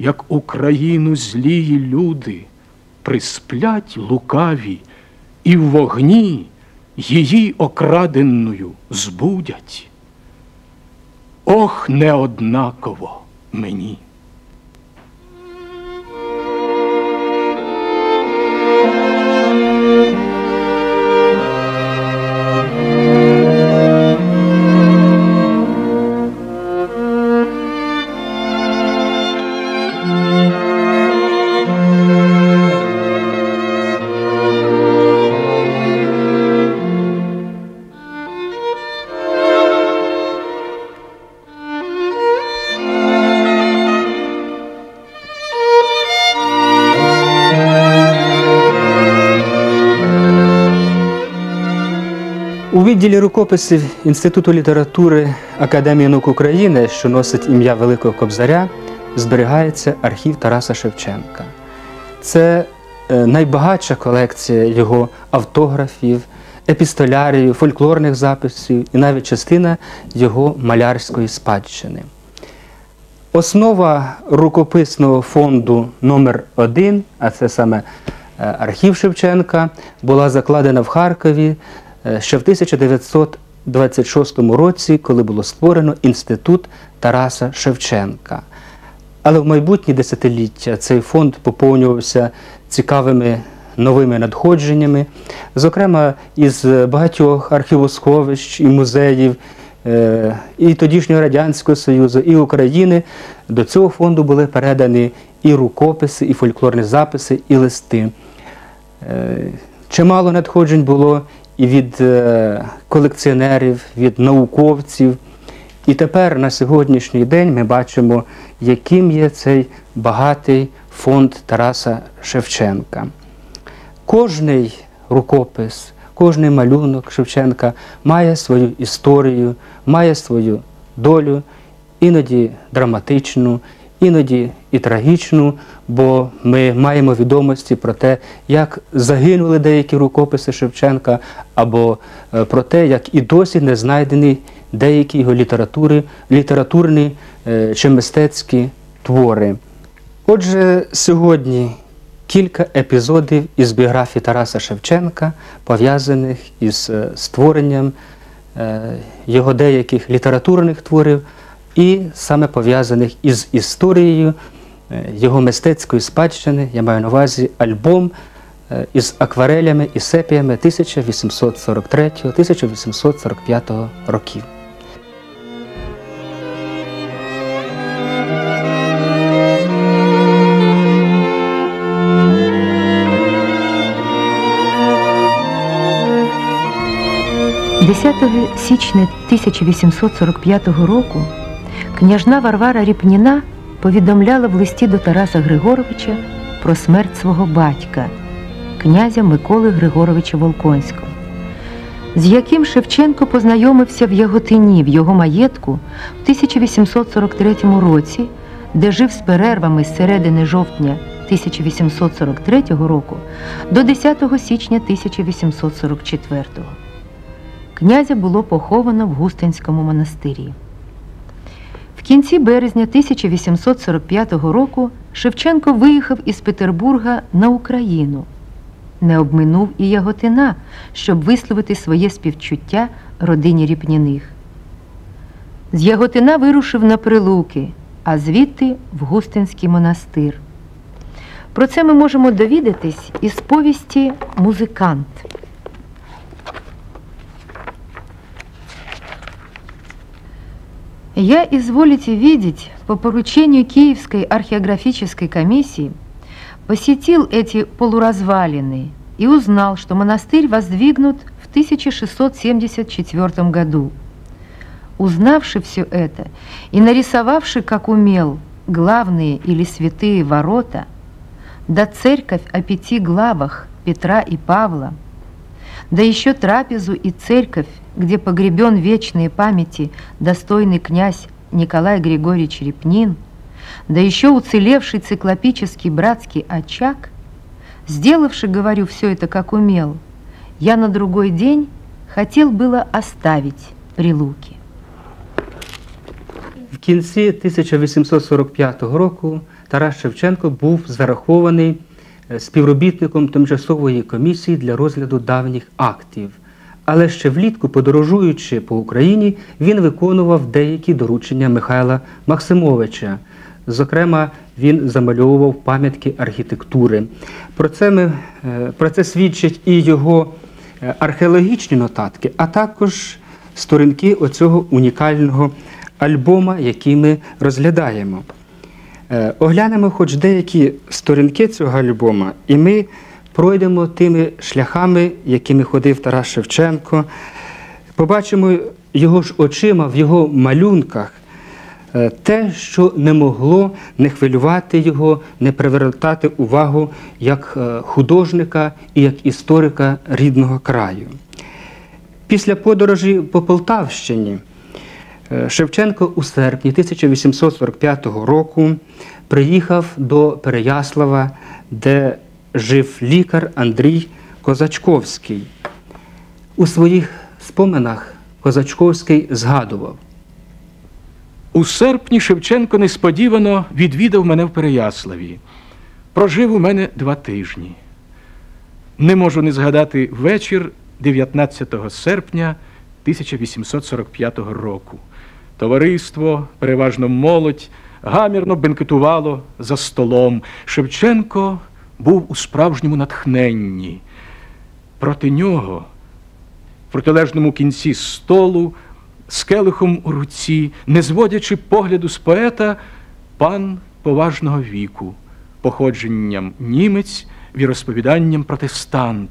як Україну злії люди присплять лукаві і в вогні її окраденною збудять. Ох, неоднаково мені. Відділі рукописів Інституту літератури Академії наук України, що носить ім'я Великого Кобзаря, зберігається архів Тараса Шевченка. Це е, найбагатша колекція його автографів, епістолярів, фольклорних записів і навіть частина його малярської спадщини. Основа рукописного фонду номер 1 а це саме е, архів Шевченка, була закладена в Харкові ще в 1926 році, коли було створено Інститут Тараса Шевченка. Але в майбутні десятиліття цей фонд поповнювався цікавими новими надходженнями, зокрема із багатьох архівосховищ і музеїв е, і тодішнього Радянського Союзу, і України. До цього фонду були передані і рукописи, і фольклорні записи, і листи. Е, Чимало надходжень було і від е, колекціонерів, від науковців. І тепер на сьогоднішній день ми бачимо, яким є цей багатий фонд Тараса Шевченка. Кожний рукопис, кожний малюнок Шевченка має свою історію, має свою долю, іноді драматичну, іноді і трагічну, бо ми маємо відомості про те, як загинули деякі рукописи Шевченка, або е, про те, як і досі не знайдені деякі його літератури, літературні е, чи мистецькі твори. Отже, сьогодні кілька епізодів із біографії Тараса Шевченка, пов'язаних із е, створенням його деяких літературних творів, і саме пов'язаних із історією е, його мистецької спадщини, я маю на увазі альбом е, із акварелями і сепіями 1843-1845 років. – 10 січня 1845 року княжна Варвара Ріпніна повідомляла в листі до Тараса Григоровича про смерть свого батька, князя Миколи Григоровича Волконського, з яким Шевченко познайомився в Яготині в його маєтку в 1843 році, де жив з перервами з середини жовтня 1843 року до 10 січня 1844 Князя було поховано в Густинському монастирі. Кінці березня 1845 року Шевченко виїхав із Петербурга на Україну. Не обминув і Яготина, щоб висловити своє співчуття родині Ріпніних. З Яготина вирушив на Прилуки, а звідти в Густинський монастир. Про це ми можемо довідатись із повісті Музикант. Я, изволите видеть, по поручению Киевской археографической комиссии посетил эти полуразвалины и узнал, что монастырь воздвигнут в 1674 году. Узнавши все это и нарисовавши, как умел, главные или святые ворота, да церковь о пяти главах Петра и Павла, да еще трапезу и церковь, где погребен вечные памяти достойный князь Николай Григорьевич Репнин, да еще уцелевший циклопический братский очаг, сделавший, говорю, все это как умел, я на другой день хотел было оставить Прилуки. В кінці 1845 року Тарас Шевченко був зарахований співробітником тимчасової комісії для розгляду давніх актів. Але ще влітку, подорожуючи по Україні, він виконував деякі доручення Михайла Максимовича. Зокрема, він замальовував пам'ятки архітектури. Про це, ми, е, про це свідчать і його е, археологічні нотатки, а також сторінки оцього унікального альбома, який ми розглядаємо. Е, Оглянемо хоч деякі сторінки цього альбома, і ми пройдемо тими шляхами, якими ходив Тарас Шевченко. Побачимо його ж очима в його малюнках е, те, що не могло не хвилювати його, не привертати увагу як е, художника і як історика рідного краю. Після подорожі по Полтавщині Шевченко у серпні 1845 року приїхав до Переяслава, де жив лікар Андрій Козачковський. У своїх споминах Козачковський згадував. У серпні Шевченко несподівано відвідав мене в Переяславі. Прожив у мене два тижні. Не можу не згадати вечір 19 серпня 1845 року. Товариство, переважно молодь, гамірно бенкетувало за столом. Шевченко був у справжньому натхненні. Проти нього, в протилежному кінці столу, з келихом у руці, не зводячи погляду з поета, пан поважного віку, походженням німець, віросповіданням протестант.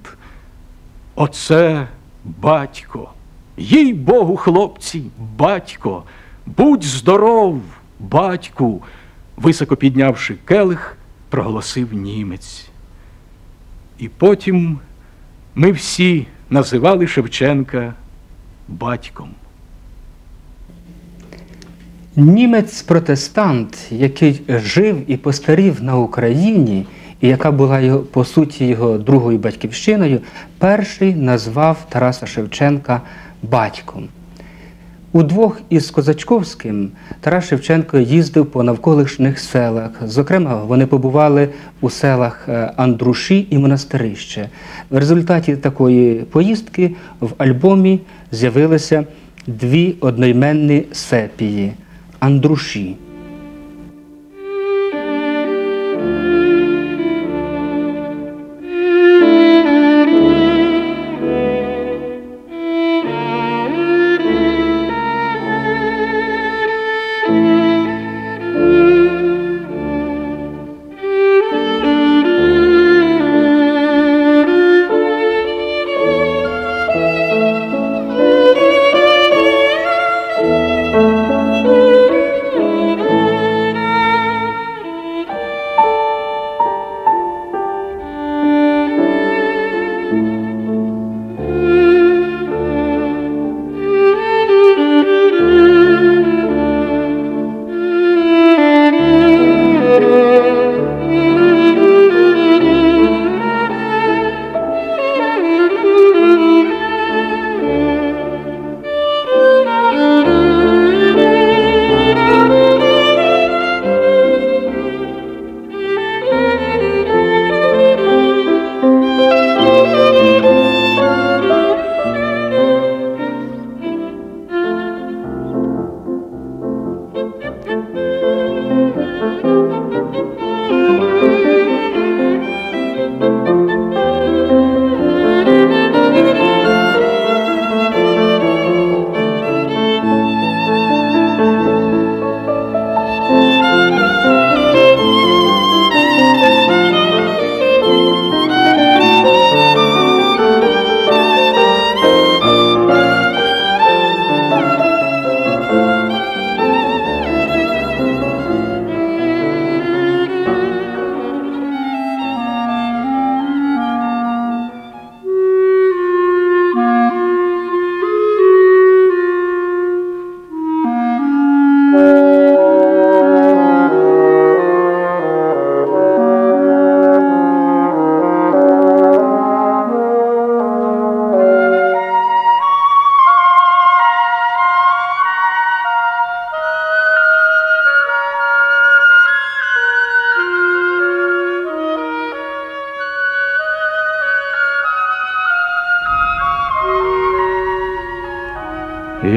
Оце батько, їй Богу, хлопці, батько, будь здоров, батьку, високо піднявши келих, проголосив німець. І потім ми всі називали Шевченка батьком. Німець-протестант, який жив і постарів на Україні, і яка була його, по суті його другою батьківщиною, перший назвав Тараса Шевченка батьком. Удвох із Козачковським Тарас Шевченко їздив по навколишніх селах. Зокрема, вони побували у селах е, Андруші і Монастирище. В результаті такої поїздки в альбомі з'явилися дві одноіменні сепії Андруші.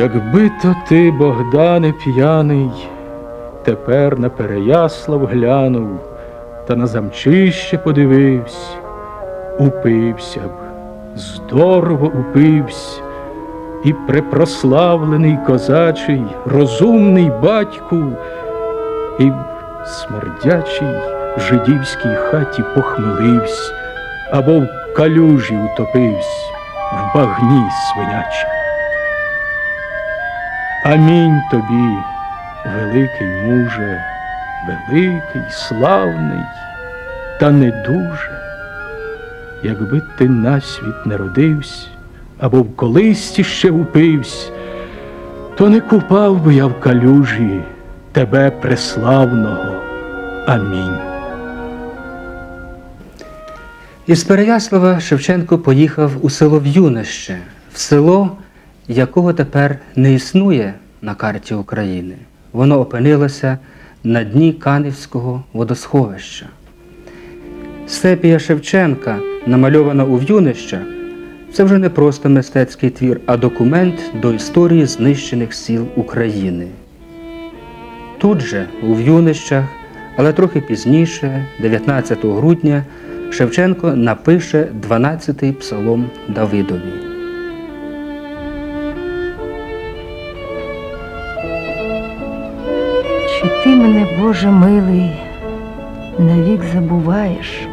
Якби то ти, Богдане п'яний, тепер на Переяслав глянув та на замчище подивився, упився б, здорово упився, і препрославлений козачий, розумний батьку, і в смердячій жидівській хаті похмелився, або в калюжі утопився, в багні свинячі. Амінь тобі, великий муже, великий, славний, та не дуже. Якби ти на світ не родився, або в колисті ще упився, то не купав би я в калюжі тебе преславного. Амінь. Із Переяслава Шевченко поїхав у село В'юнище, в село, якого тепер не існує на карті України. Воно опинилося на дні Канівського водосховища. Сепія Шевченка, намальована у В'юнищах, це вже не просто мистецький твір, а документ до історії знищених сіл України. Тут же, у В'юнищах, але трохи пізніше, 19 грудня, Шевченко напише 12-й псалом Давидові. Мене, Боже милий, навік забуваєш,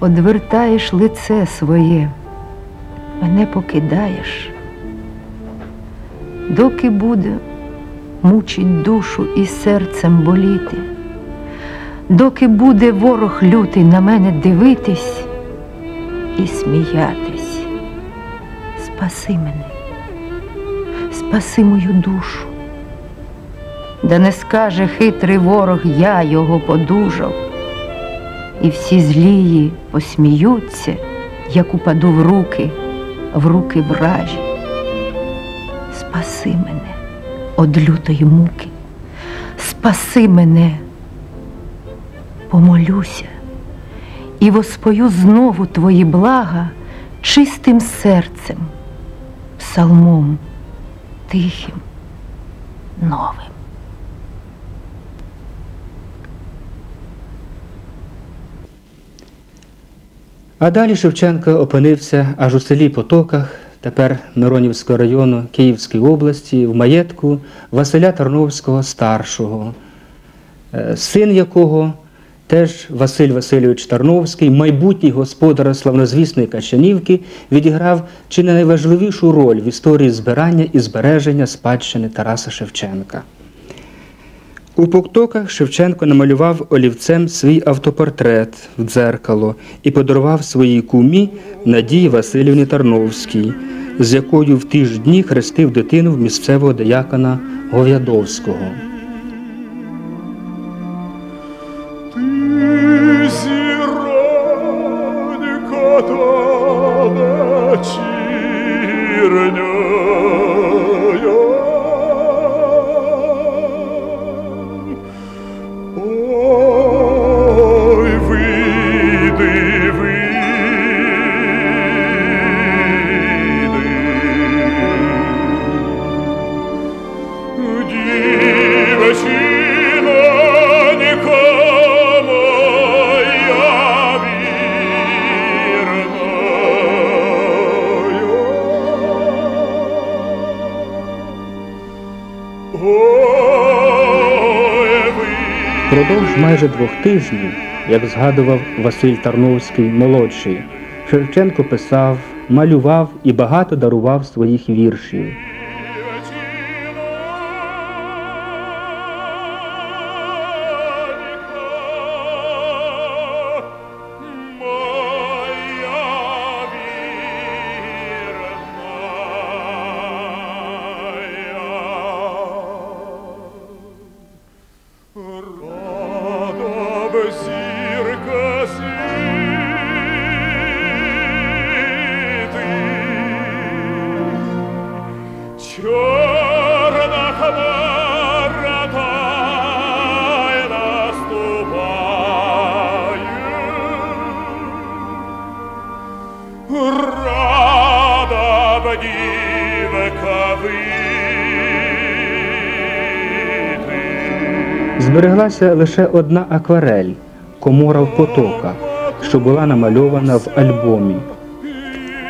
одвертаєш лице своє, мене покидаєш, доки буде мучить душу і серцем боліти, доки буде ворог лютий на мене дивитись і сміятись. Спаси мене, спаси мою душу. Да не скаже хитрий ворог, я його подужав. І всі злії посміються, як упаду в руки, в руки вражі. Спаси мене од лютої муки, спаси мене, помолюся і воспою знову твої блага чистим серцем, псалмом тихим, новим. А далі Шевченко опинився аж у селі Потоках, тепер Миронівського району Київської області, в маєтку Василя Тарновського старшого, е, син якого теж Василь Васильович Тарновський, майбутній господар славнозвісної Качанівки, відіграв чи не найважливішу роль в історії збирання і збереження спадщини Тараса Шевченка. У Поктоках Шевченко намалював олівцем свій автопортрет в дзеркало і подарував своїй кумі Надії Васильівні Тарновській, з якою в ті ж дні хрестив дитину в місцевого деякана Говядовського. Продовж майже двох тижнів, як згадував Василь Тарновський молодший, Шевченко писав, малював і багато дарував своїх віршів. Збереглася лише одна акварель Комора в потоках, що була намальована в альбомі.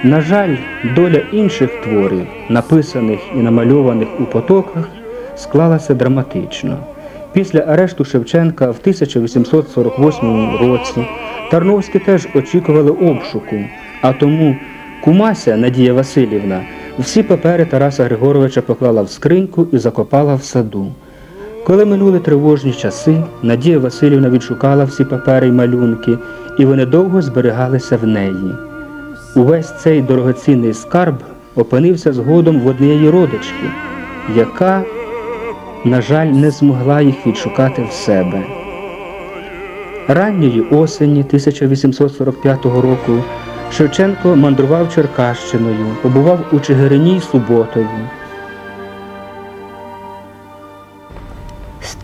На жаль, доля інших творів, написаних і намальованих у потоках, склалася драматично. Після арешту Шевченка в 1848 році Тарновські теж очікували обшуку, а тому кумася Надія Васильівна всі папери Тараса Григоровича поклала в скриньку і закопала в саду. Коли минули тривожні часи, Надія Васильівна відшукала всі папери й малюнки, і вони довго зберігалися в неї. Увесь цей дорогоцінний скарб опинився згодом в однієї родички, яка, на жаль, не змогла їх відшукати в себе. Ранньої осені 1845 року Шевченко мандрував Черкащиною, побував у Чигирині й Суботові.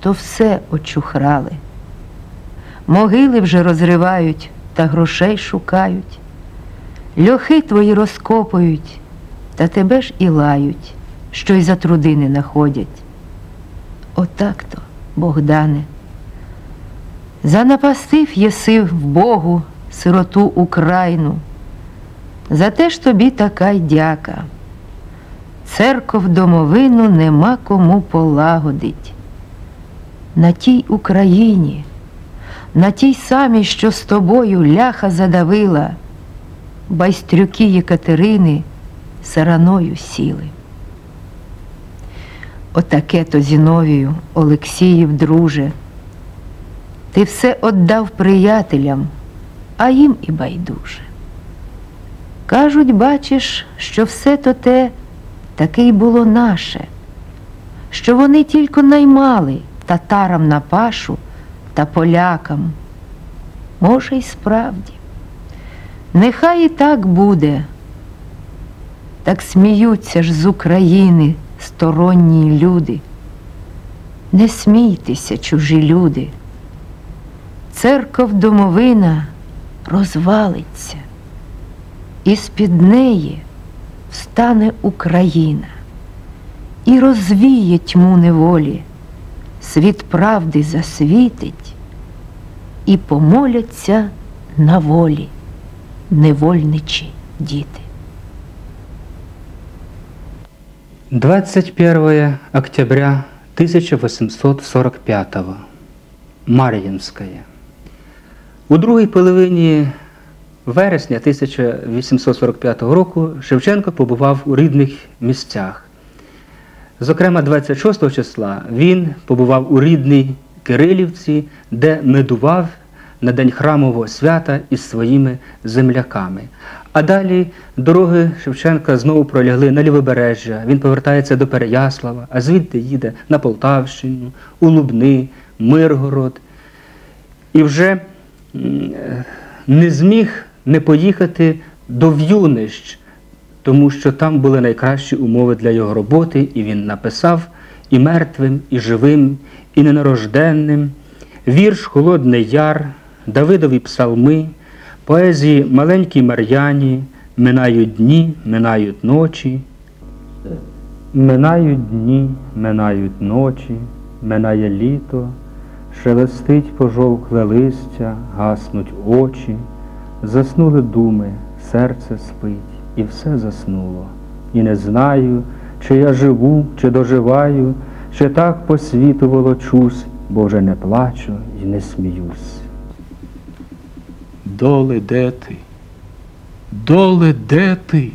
то все очухрали. Могили вже розривають та грошей шукають. Льохи твої розкопують, та тебе ж і лають, що й за труди не находять. Отак-то, Богдане. Занапастив єси в Богу сироту Україну. За те ж тобі така й дяка. Церков домовину нема кому полагодить. На тій Україні, на тій самій, що з тобою ляха задавила, байстрюки Єкатерини сараною сіли. Отаке то Зіновію, Олексіїв, друже. Ти все отдав приятелям, а їм і байдуже. Кажуть, бачиш, що все то те таке й було наше, що вони тільки наймали татарам на пашу та полякам. Може, й справді. Нехай і так буде. Так сміються ж з України сторонні люди. Не смійтеся, чужі люди. Церков домовина розвалиться, і з-під неї встане Україна і розвіє тьму неволі, світ правди засвітить, і помоляться на волі невольничі діти. 21 октября 1845 Мар'їнське. У другій половині вересня 1845 року Шевченко побував у рідних місцях. Зокрема, 26 числа він побував у рідній Кирилівці, де медував на день храмового свята із своїми земляками. А далі дороги Шевченка знову пролягли на лівобережжя. Він повертається до Переяслава, а звідти їде на Полтавщину, у Лубни, Миргород. І вже е, не зміг не поїхати до В'юнищ, тому що там були найкращі умови для його роботи, і він написав і мертвим, і живим, і ненарожденним, вірш Холодний Яр, Давидові псалми, поезії Маленькій Мар'яні, Минають дні, минають ночі. Минають дні, минають ночі, минає літо, шелестить пожовкле листя, гаснуть очі, заснули думи, серце спить, і все заснуло. І не знаю, чи я живу, чи доживаю, чи так по світу волочусь, бо вже не плачу і не сміюсь. Доле де ти? Доле де ти?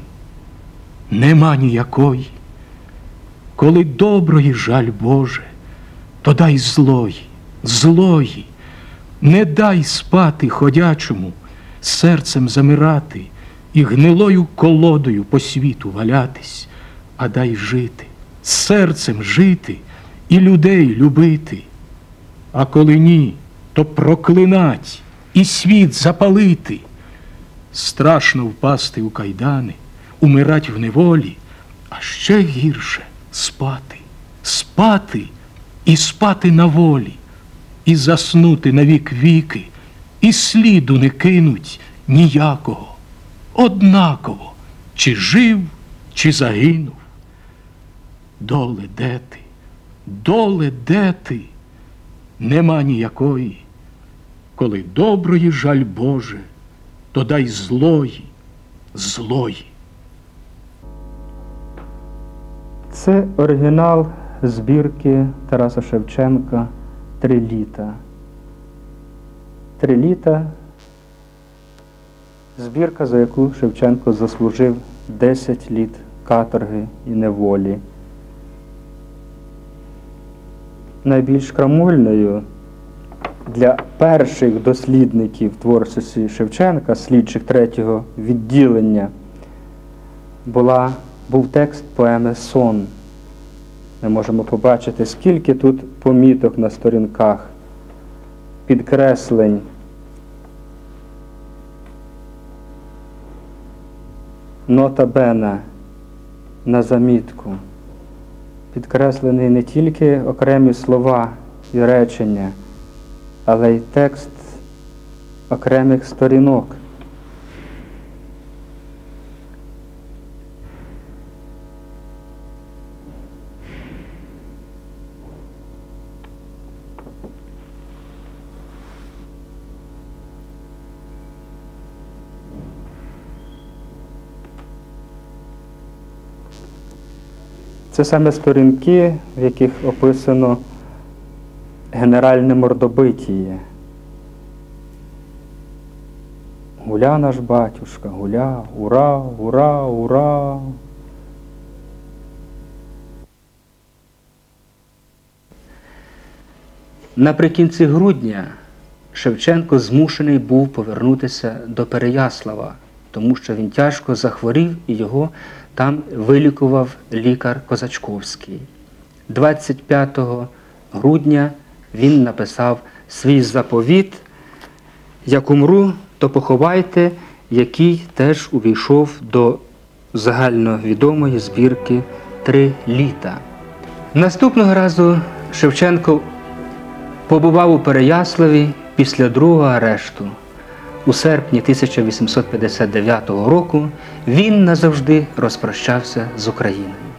Нема ніякої. Коли доброї жаль Боже, то дай злої, злої, не дай спати ходячому, серцем замирати і гнилою колодою по світу валятись, а дай жити, серцем жити і людей любити. А коли ні, то проклинать і світ запалити. Страшно впасти у кайдани, умирать в неволі, а ще гірше спати, спати і спати на волі, і заснути на вік віки, і сліду не кинуть ніякого, однаково, чи жив, чи загинув. Доле де ти, доле де ти? Нема ніякої. Коли доброї жаль Боже, то дай злої, злої. Це оригінал збірки Тараса Шевченка Три літа. Три літа збірка, за яку Шевченко заслужив 10 літ каторги і неволі. Найбільш крамольною для перших дослідників творчості Шевченка, слідчих третього відділення, була, був текст поеми Сон. Ми можемо побачити, скільки тут поміток на сторінках, підкреслень. Нота Бена на замітку. Підкреслені не тільки окремі слова і речення, але й текст окремих сторінок. Це саме сторінки, в яких описано генеральне мордобитіє. Гуля наш батюшка, гуля, ура, ура, ура. Наприкінці грудня Шевченко змушений був повернутися до Переяслава, тому що він тяжко захворів і його там вилікував лікар Козачковський. 25 грудня він написав свій заповіт Як умру, то поховайте, який теж увійшов до загальновідомої збірки Три літа. Наступного разу Шевченко побував у Переяславі після другого арешту. У серпні 1859 року він назавжди розпрощався з Україною.